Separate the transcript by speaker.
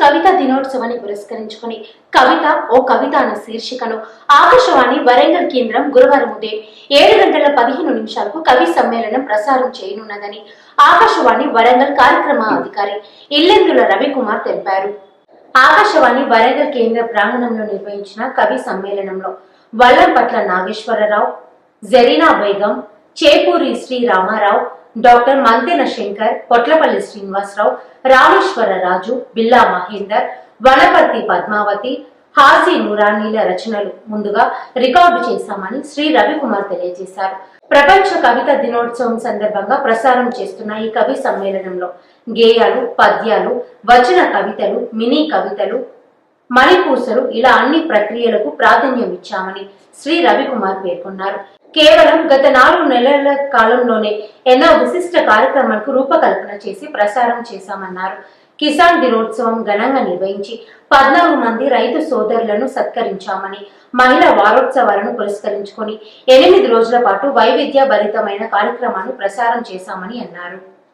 Speaker 1: కవిత దినోత్సవాన్ని పురస్కరించుకుని కవిత ఓ కవిత అన్న శీర్షికను ఆకాశవాణి వరంగల్ కేంద్రం గురువారం ఉదయం ఏడు గంటల పదిహేను నిమిషాలకు కవి సమ్మేళనం ప్రసారం చేయనున్నదని ఆకాశవాణి వరంగల్ కార్యక్రమ అధికారి ఇల్లెందుల రవికుమార్ తెలిపారు. ఆకాశవాణి వరంగల్ కేంద్ర ప్రాంగణంలో నిర్వహించిన కవి సమ్మేళనంలో వల్లంపట్ల నాగేశ్వరరావు జరీనా బేగం చేపూరి శ్రీ రామారావు డాక్టర్ మంతెన శంకర్ కొట్లపల్లి శ్రీనివాసరావు రామేశ్వర రాజు బిల్లా మహేందర్ వనపర్తి పద్మావతి హాజీ నూరానీల రచనలు ముందుగా రికార్డు చేశామని శ్రీ రవికుమార్ తెలియజేశారు. ప్రపంచ కవిత దినోత్సవం సందర్భంగా ప్రసారం చేస్తున్న ఈ కవి సమ్మేళనంలో గేయాలు పద్యాలు వచన కవితలు మినీ కవితలు మణిపూసలు ఇలా అన్ని ప్రక్రియలకు ప్రాధాన్యం ఇచ్చామని శ్రీ రవికుమార్ పేర్కొన్నారు. కేవలం గత నాలుగు నెలల కాలంలోనే ఎన్నో విశిష్ట కార్యక్రమాలకు రూపకల్పన చేసి ప్రసారం చేశామన్నారు. కిసాన్ దినోత్సవం ఘనంగా నిర్వహించి పద్నాలుగు మంది రైతు సోదరులను సత్కరించామని మహిళా వారోత్సవాలను పురస్కరించుకొని ఎనిమిది రోజుల పాటు వైవిధ్య భరితమైన కార్యక్రమాన్ని ప్రసారం చేశామని అన్నారు.